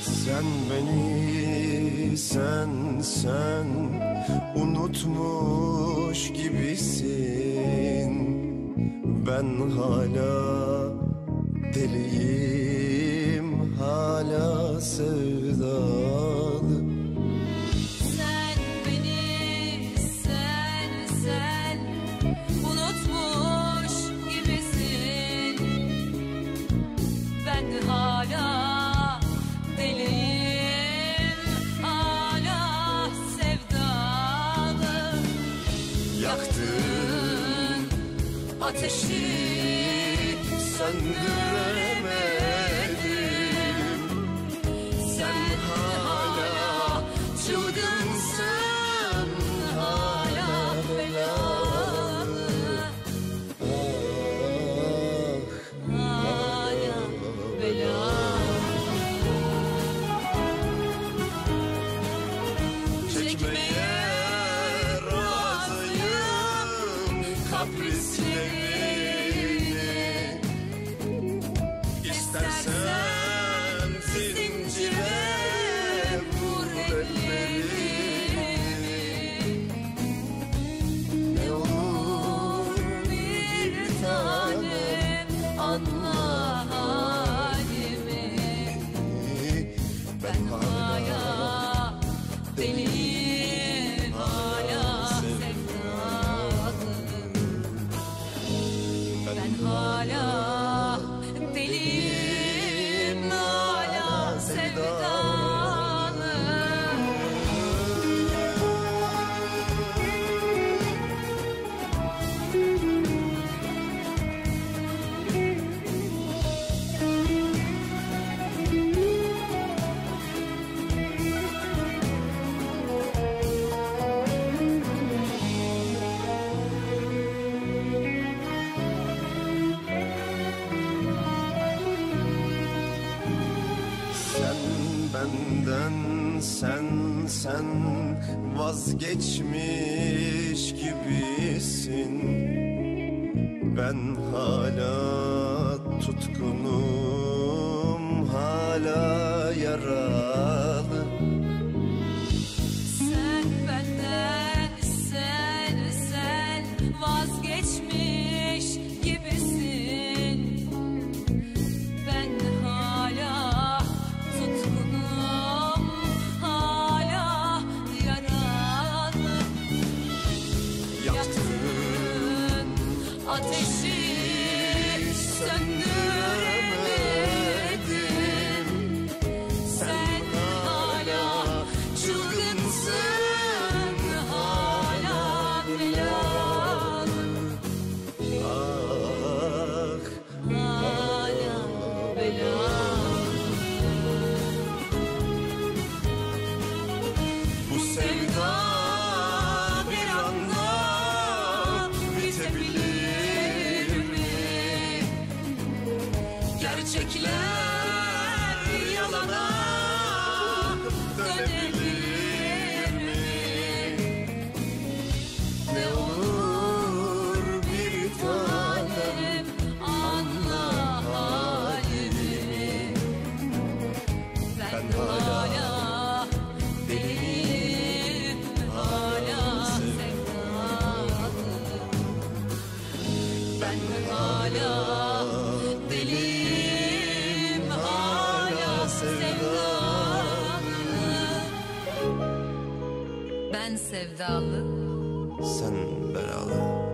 Sen beni sen sen unutmuş gibisin. Ben hala deliyim hala sev Ateşi söndüremedim kaprislerini İstersen zincire vur Ne olur bir tanem anla benden sen sen vazgeçmiş gibisin. Ben hala tutkunum ateşi Gerçekler yalana dönebilir mi? Ne olur bir tanem anla halimi. Ben hala deliyim hala sevdalı Ben hala deliyim Ben sevdalı. Sen belalı